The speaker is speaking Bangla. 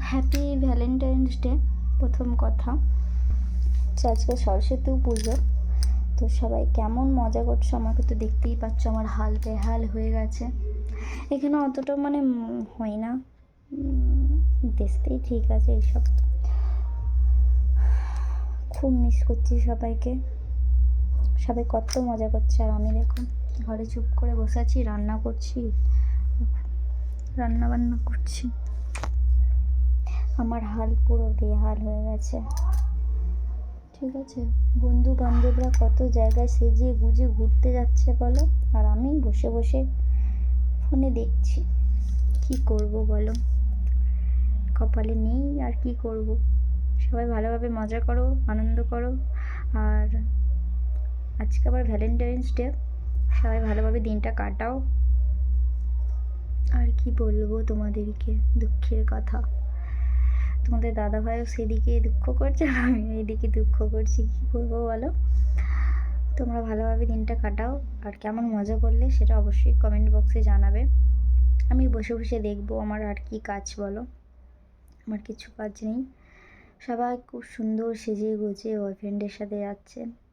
হ্যাপি ভ্যালেন্টাইন্স ডে প্রথম কথা। তো আজকে সরস্বতী পুজো। তো সবাই কেমন মজা করছ? আমাকে তো দেখতেই পাচ্ছ, আমার হাল বেহাল হয়ে গেছে। এখানে অতটা মানে হয় না। দেখতেই ঠিক আছে এইসব। খুব মিস করছি সবাইকে। সবাই কত মজা করছে। আর আমি দেখো, ঘরে চুপ করে বসে আছি, রান্না করছি। রান্না বান্না করছি। আমার হাল পুরো বেহাল হয়ে গেছে। ঠিক আছে বন্ধু বান্ধবরা কত জায়গায় সেজে গুজে ঘুরতে যাচ্ছে বলো? আর আমি বসে বসে ফোনে দেখছি। কি করব বলো? কপালে নেই আর কি করব? সবাই ভালোভাবে মজা করো, আনন্দ করো। আর আজকে আবার ভ্যালেন্টাইন্স ডে সবাই ভালোভাবে দিনটা কাটাও। আর কি বলব তোমাদেরকে, দুঃখের কথা। তোমাদের দাদা ভাইও সেদিকে দুঃখ করছে আমি এইদিকে দুঃখ করছি, কী করব বলো? তোমরা ভালোভাবে দিনটা কাটাও, আর কেমন মজা করলে সেটা অবশ্যই কমেন্ট বক্সে জানাবে। আমি বসে বসে দেখব আমার আর কি কাজ বলো? আমার কিছু কাজ নেই। সবাই খুব সুন্দর সেজে গুজে বয়ফ্রেন্ডের সাথে যাচ্ছে।